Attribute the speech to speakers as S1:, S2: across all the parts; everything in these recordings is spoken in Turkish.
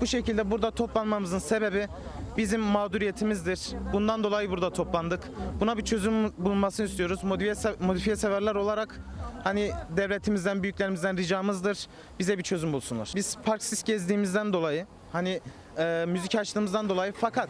S1: bu şekilde burada toplanmamızın sebebi bizim mağduriyetimizdir. Bundan dolayı burada toplandık. Buna bir çözüm bulunmasını istiyoruz. Modifiye, modifiye severler olarak hani devletimizden, büyüklerimizden ricamızdır. Bize bir çözüm bulsunlar. Biz parksiz gezdiğimizden dolayı hani e, müzik açtığımızdan dolayı fakat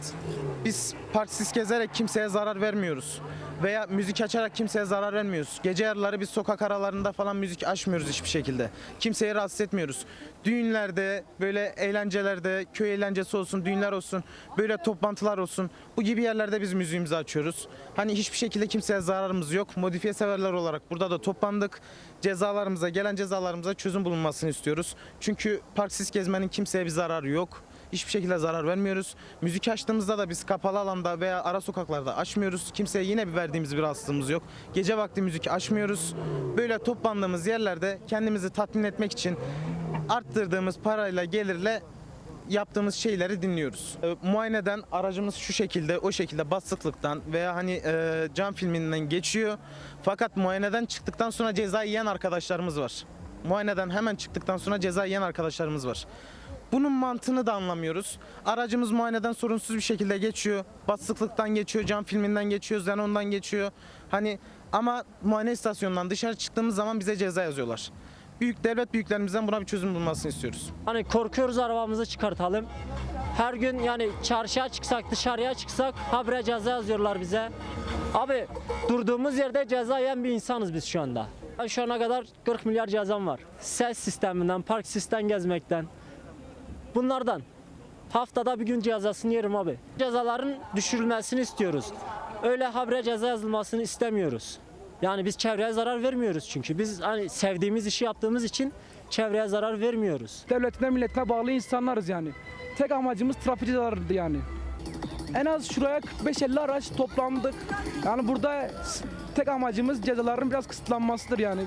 S1: biz parksiz gezerek kimseye zarar vermiyoruz. Veya müzik açarak kimseye zarar vermiyoruz. Gece yarıları biz sokak aralarında falan müzik açmıyoruz hiçbir şekilde. Kimseyi rahatsız etmiyoruz. Düğünlerde, böyle eğlencelerde, köy eğlencesi olsun, düğünler olsun, böyle toplantılar olsun. Bu gibi yerlerde biz müziğimizi açıyoruz. Hani hiçbir şekilde kimseye zararımız yok. Modifiye severler olarak burada da toplandık. Cezalarımıza, gelen cezalarımıza çözüm bulunmasını istiyoruz. Çünkü parksiz gezmenin kimseye bir zararı yok. Hiçbir şekilde zarar vermiyoruz. Müzik açtığımızda da biz kapalı alanda veya ara sokaklarda açmıyoruz. Kimseye yine bir verdiğimiz bir rahatsızlığımız yok. Gece vakti müzik açmıyoruz. Böyle toplandığımız yerlerde kendimizi tatmin etmek için arttırdığımız parayla gelirle yaptığımız şeyleri dinliyoruz. E, muayeneden aracımız şu şekilde o şekilde basıklıktan veya hani e, cam filminden geçiyor. Fakat muayeneden çıktıktan sonra ceza yiyen arkadaşlarımız var. Muayeneden hemen çıktıktan sonra ceza yiyen arkadaşlarımız var. Bunun mantığını da anlamıyoruz. Aracımız muayeneden sorunsuz bir şekilde geçiyor. Basıklıktan geçiyor, cam filminden geçiyor, xenondan geçiyor. Hani ama muayene istasyonundan dışarı çıktığımız zaman bize ceza yazıyorlar. Büyük devlet büyüklerimizden buna bir çözüm bulmasını istiyoruz.
S2: Hani korkuyoruz arabamızı çıkartalım. Her gün yani çarşıya çıksak, dışarıya çıksak habire ceza yazıyorlar bize. Abi durduğumuz yerde ceza yiyen bir insanız biz şu anda. Ben Şu ana kadar 40 milyar cezam var. Ses sisteminden, park sistem gezmekten. Bunlardan. Haftada bir gün cezasını yerim abi. Cezaların düşürülmesini istiyoruz. Öyle habire ceza yazılmasını istemiyoruz. Yani biz çevreye zarar vermiyoruz çünkü. Biz hani sevdiğimiz işi yaptığımız için çevreye zarar vermiyoruz.
S3: devletine milletine bağlı insanlarız yani. Tek amacımız trafik cezalarıydı yani. En az şuraya 45-50 araç toplandık. Yani burada tek amacımız cezaların biraz kısıtlanmasıdır yani.